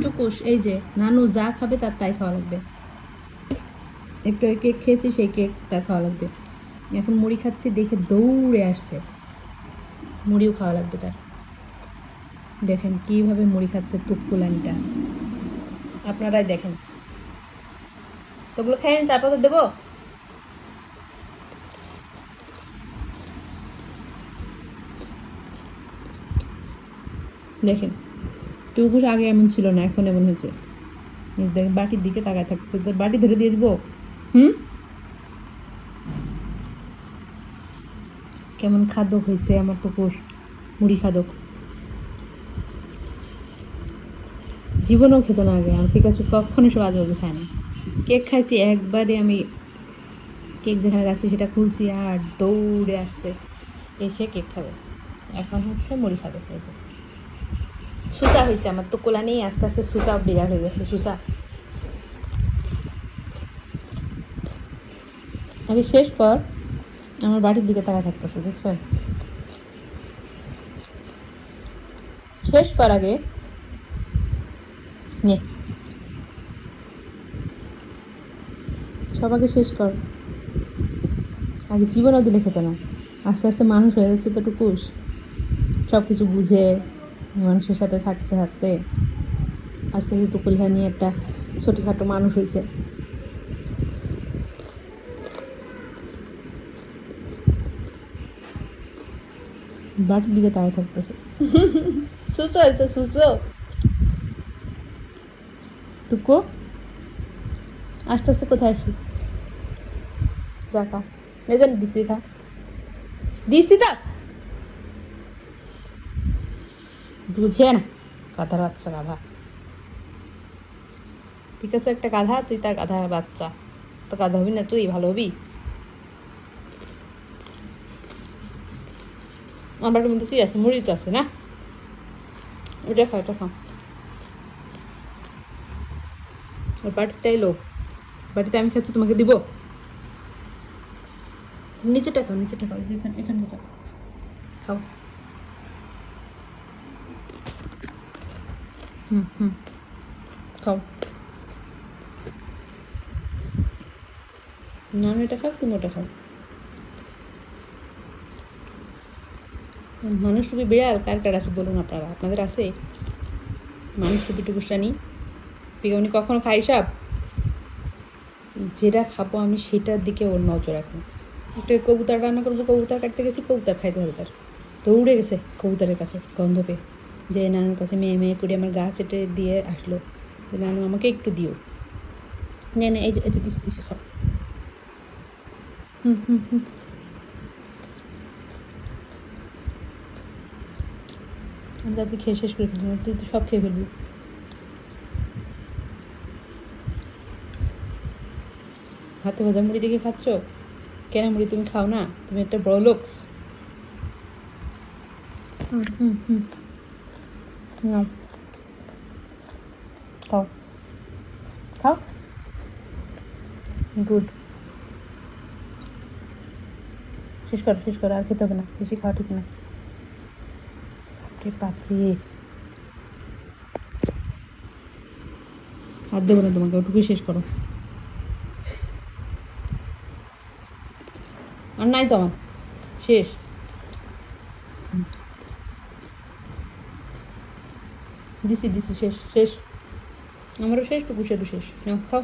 টুকুস, এই যে, নানু যা খাবে তার তাই খাওয়া লাগবে। একটু কেক খেয়েছি, সেই কেক তার খাওয়া লাগবে। এখন মুড়ি খাচ্ছি, দেখে দৌড়ে আসছে। মুড়িও খাওয়া লাগবে তার। দেখেন কীভাবে মুড়ি খাচ্ছে তুকুলানিটা আপনারাই দেখেন। তোগুলো খেয়ে তারপর তো দেবো। দেখেন। টুকুস আগে এমন ছিল না, এখন এমন হয়েছে। বাটির দিকে তাকায় থাকছে তোর বাটি ধরে দিয়ে দিব। হুম? কেমন খাদক হয়েছে আমার কুকুর মুড়ি খাদক। জীবনেও খেত না আগে, আমি আছে কখনো সব আজ বাজে খায় না। কেক খাইছি, একবারে আমি কেক যেখানে রাখছি সেটা খুলছি আর দৌড়ে আসছে। এসে কেক খাবে। এখন হচ্ছে মুড়ি খাবে, এই সুসা হয়েছে আমার তো কোলা নেই আস্তে আস্তে সুসা বিরাট হয়ে গেছে সুসা আগে শেষ কর, আমার বাড়ির দিকে তাকা থাকতেছে দেখছেন শেষ কর আগে। নে। সবাকে শেষ কর। আগে জীবনও দিলে খেতে না। আস্তে আস্তে মানুষ হয়ে যাচ্ছে তো টুকুস। সব কিছু বুঝে মানুষের সাথে থাকতে থাকতে আস্তে আস্তে টুকুল নিয়ে একটা ছোটোখাটো মানুষ হয়েছে বাটির দিকে তাই থাকতেছে। সুসো হয়েছে সুসো তুকো আস্তে আস্তে কোথায় আসি যা খা। দিছি খা। দিছি তা? বুঝে না গাধার বাচ্চা, গাধা। ঠিক আছে একটা গাধা, তুই তার গাধার বাচ্চা। তো গাধা হবি না তুই, ভালো হবি? আমার মধ্যে কি আছে মুড়ি তো আছে না? ওটা খাও ওটা খাও ওই বাটিটাই লোক বাটিতে আমি খাচ্ছি, তোমাকে দিব? নিচেটা খাও নিচেটা খাও এখানে এখানে খাও। হুম হুম। খাও। না এটা খাও তুমি ওটা খাও। মানুষ রূপী বিড়াল, কার কার আছে বলুন আপনারা? আপনাদের আছে? মানুষ রূপী টুকুসানি পিকামনি কখনো খাই সব? যেটা খাব আমি সেটার দিকে ওর নজর রাখব। একটা কবুতর রান্না করব, কবুতর কাটতে গেছি, কবুতর খাইতে হবে তার। দৌড়ে গেছে কবুতরের কাছে, গন্ধ পেয়ে। যে নানুর কাছে মেয়ে মেয়ে করে আমার গা চেটে দিয়ে আসলো যে নানু আমাকে একটু দিও নে না এই যে এই যে দিছি খাও হুম হুম হুম আমি তাদের খেয়ে শেষ করে ফেলবি তুই তো সব খেয়ে ফেলবি হাতে ভাজা মুড়ি দেখে খাচ্ছ? কেন মুড়ি তুমি খাও না? তুমি একটা বড় লোকস হুম হুম হুম। নাও খাও খাও গুড শেষ করো শেষ করো আর খেতে হবে না বেশি খাওয়া ঠিক না বাপরে বাপরে আর দেবো না তোমাকে ওটুকুই শেষ করো আর নাই তো আমার শেষ হুম। দিছি দিছি শেষ শেষ। আমারও শেষ টুকু সেটু শেষ। খাও।